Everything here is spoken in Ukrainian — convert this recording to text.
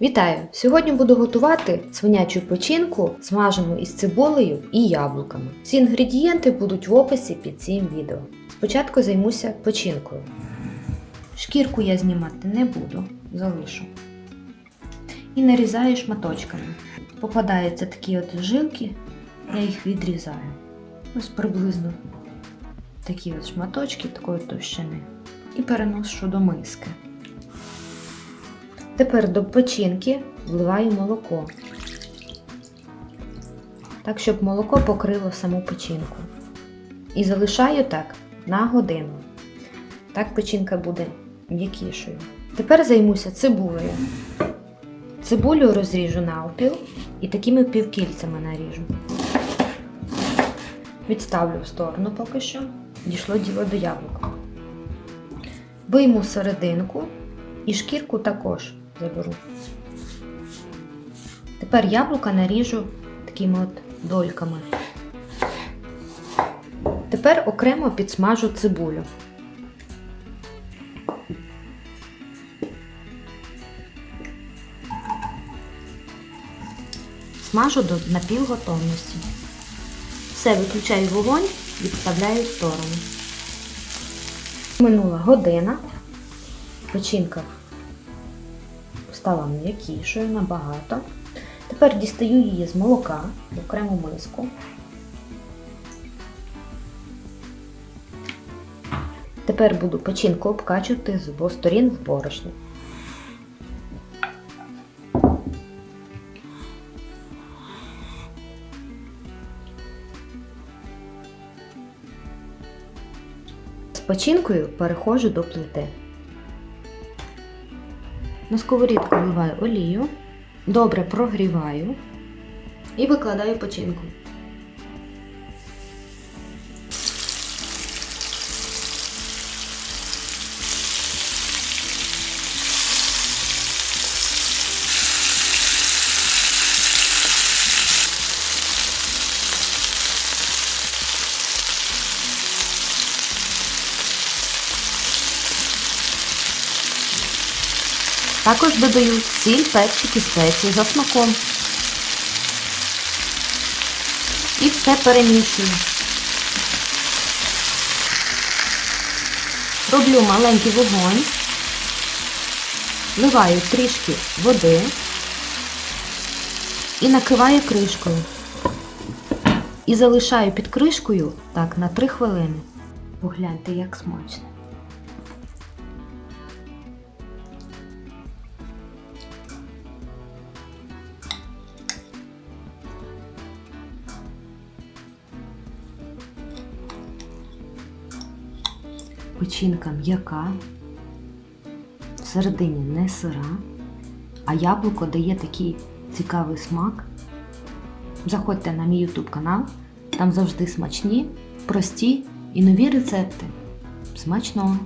Вітаю! Сьогодні буду готувати свинячу печінку, смажену із цибулею і яблуками. Всі інгредієнти будуть в описі під цим відео. Спочатку займуся печінкою. Шкірку я знімати не буду, залишу. І нарізаю шматочками. Попадаються такі от жилки, я їх відрізаю. Ось приблизно такі от шматочки такої товщини. І переношу до миски. Тепер до печінки вливаю молоко. Так, щоб молоко покрило саму печінку. І залишаю так на годину. Так печінка буде м'якішою. Тепер займуся цибулею. Цибулю розріжу навпіл і такими півкільцями наріжу. Відставлю в сторону поки що. Дійшло діло до яблука. Вийму серединку і шкірку також заберу. Тепер яблука наріжу такими от дольками. Тепер окремо підсмажу цибулю. Смажу до напівготовності. Все, виключаю вогонь, відставляю в сторону. Минула година. Печінка стала м'якішою набагато. Тепер дістаю її з молока в окрему миску. Тепер буду печінку обкачувати з обох сторін в борошні. З печінкою переходжу до плити. На сковорідку вливаю олію, добре прогріваю і викладаю печінку. Також додаю сіль, перчик і спеції за смаком. І все перемішую. Роблю маленький вогонь, вливаю трішки води і накриваю кришкою. І залишаю під кришкою так на 3 хвилини. Погляньте, як смачно. Печінка м'яка, всередині не сира, а яблуко дає такий цікавий смак. Заходьте на мій YouTube канал, там завжди смачні, прості і нові рецепти. Смачного!